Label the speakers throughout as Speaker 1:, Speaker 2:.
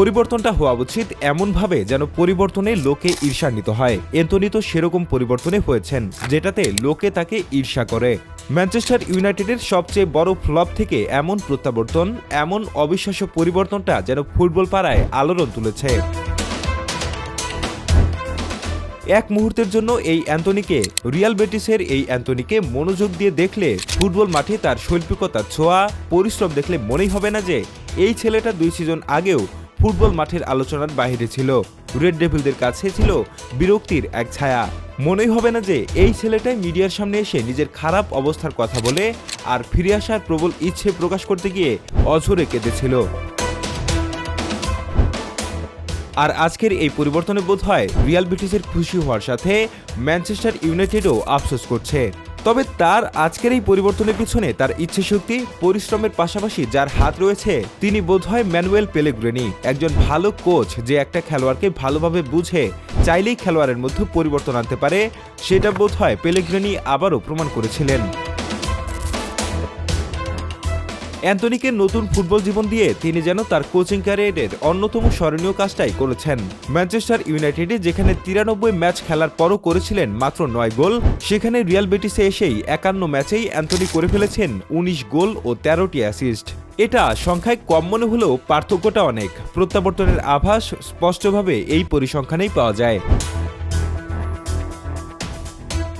Speaker 1: পরিবর্তনটা হওয়া উচিত এমনভাবে যেন পরিবর্তনে লোকে ঈর্ষান্বিত হয়। এন্তনি তো সেরকম পরিবর্তনে হয়েছেন, যেটাতে লোকে তাকে ঈর্ষা করে। ম্যানচেস্টার ইউনাইটেডের সবচেয়ে বড় ফ্লপ থেকে এমন প্রত্যাবর্তন, এমন অবিশ্বাস্য পরিবর্তনটা যেন ফুটবল পাড়ায় আলোড়ন তুলেছে। এক মুহূর্তের জন্য এই অ্যান্টনিকে রিয়াল বেটিসের এই অ্যান্টনিকে মনোযোগ দিয়ে দেখলে ফুটবল মাঠে তার শৈল্পিকতার ছোঁয়া, পরিশ্রম দেখলে মনেই হবে না যে, এই ছেলেটা দুই সিজন আগেও ফুটবল মাঠের আলোচনার বাহিরে ছিল। রেড ডেভিলদের কাছে ছিল বিরক্তির এক ছায়া। মনেই হবে না যে এই ছেলেটাই মিডিয়ার সামনে এসে নিজের খারাপ অবস্থার কথা বলে আর ফিরে আসার প্রবল ইচ্ছে প্রকাশ করতে গিয়ে অঝরে কেঁদেছিল। আর আজকের এই পরিবর্তনে বোধ হয় রিয়াল ব্রিটিশের খুশি হওয়ার সাথে ম্যানচেস্টার ইউনাইটেডও আফসোস করছে। তবে তার আজকের এই পরিবর্তনের পিছনে তার ইচ্ছেশক্তি, পরিশ্রমের পাশাপাশি যার হাত রয়েছে, তিনি বোধহয় ম্যানুয়েল পেলেগ্রেনি, একজন ভালো কোচ যে একটা খেলোয়াড়কে ভালোভাবে বুঝে, চাইলেই খেলোয়াড়ের মধ্যে পরিবর্তন আনতে পারে, সেটা বোধহয় পেলেগ্রেনি আবারও প্রমাণ করেছিলেন। অ্যান্টনিকে নতুন ফুটবল জীবন দিয়ে তিনি যেন তার কোচিং ক্যারিয়ারের অন্যতম স্মরণীয় কাজটাই করেছেন। ম্যানচেস্টার ইউনাইটেডে যেখানে তিরানব্বই ম্যাচ খেলার পরও করেছিলেন মাত্র নয় গোল, সেখানে রিয়াল বেটিসে এসেই একান্ন ম্যাচেই অ্যান্টনি করে ফেলেছেন উনিশ গোল ও তেরোটি অ্যাসিস্ট। এটা সংখ্যায় কম মনে হলেও পার্থক্যটা অনেক। প্রত্যাবর্তনের আভাস স্পষ্টভাবে এই পরিসংখ্যানেই পাওয়া যায়।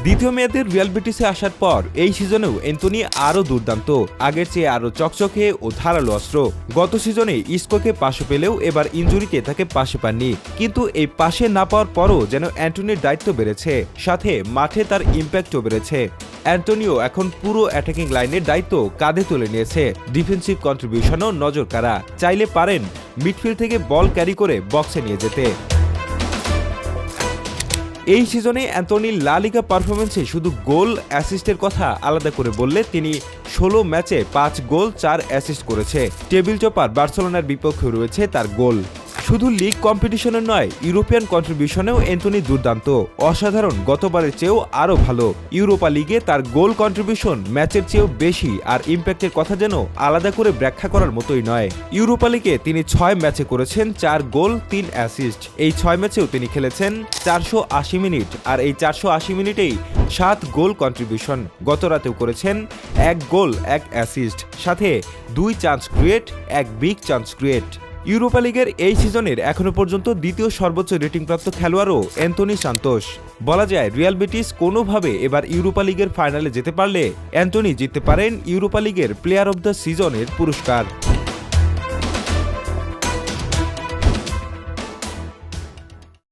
Speaker 1: দ্বিতীয় মেয়াদের রিয়াল বেটিসে আসার পর এই সিজনেও এন্টনি আরও দুর্দান্ত। আগের চেয়ে আরও চকচকে ও ধারালো অস্ত্র। গত সিজনে ইস্কোকে পাশে পেলেও এবার ইঞ্জুরিতে তাকে পাশে পাননি। কিন্তু এই পাশে না পাওয়ার পরও যেন অ্যান্টনির দায়িত্ব বেড়েছে, সাথে মাঠে তার ইম্প্যাক্টও বেড়েছে। অ্যান্টনিও এখন পুরো অ্যাটাকিং লাইনের দায়িত্ব কাঁধে তুলে নিয়েছে। ডিফেন্সিভ কন্ট্রিবিউশনও নজর কারা চাইলে পারেন মিডফিল্ড থেকে বল ক্যারি করে বক্সে নিয়ে যেতে। এই সিজনে অ্যান্টনির লালিকা পারফরমেন্সে শুধু গোল অ্যাসিস্টের কথা আলাদা করে বললে তিনি ষোলো ম্যাচে পাঁচ গোল, চার অ্যাসিস্ট করেছে। টেবিল চপার বার্সেলোনার বিপক্ষে রয়েছে তার গোল। শুধু লিগ কম্পিটিশনের নয় ইউরোপিয়ান কন্ট্রিবিউশনেও অ্যান্টনি দুর্দান্ত। অসাধারণ, গতবারের চেয়েও আরও ভালো। ইউরোপা লিগে তার গোল কন্ট্রিবিউশন ম্যাচের চেয়েও বেশি, আর ইম্প্যাক্টের কথা যেন আলাদা করে ব্যাখ্যা করার মতোই নয়। ইউরোপা লিগে তিনি ছয় ম্যাচে করেছেন, চার গোল, তিন অ্যাসিস্ট এই ছয় ম্যাচেও তিনি খেলেছেন চারশো আশি মিনিট, আর এই চারশো আশি মিনিটেই সাত গোল কন্ট্রিবিউশন গত রাতেও করেছেন এক গোল, এক অ্যাসিস্ট সাথে দুই চান্স ক্রিয়েট এক বিগ চান্স ক্রিয়েট ইউরোপা লিগের এই সিজনের এখনও পর্যন্ত দ্বিতীয় সর্বোচ্চ রেটিংপ্রাপ্ত খেলোয়াড়ও অ্যান্থনি সান্তোষ বলা যায়, রিয়াল বেটিস কোনোভাবে এবার ইউরোপা লিগের ফাইনালে যেতে পারলে অ্যান্থনি জিততে পারেন ইউরোপা লিগের প্লেয়ার অব দ্য সিজনের পুরস্কার।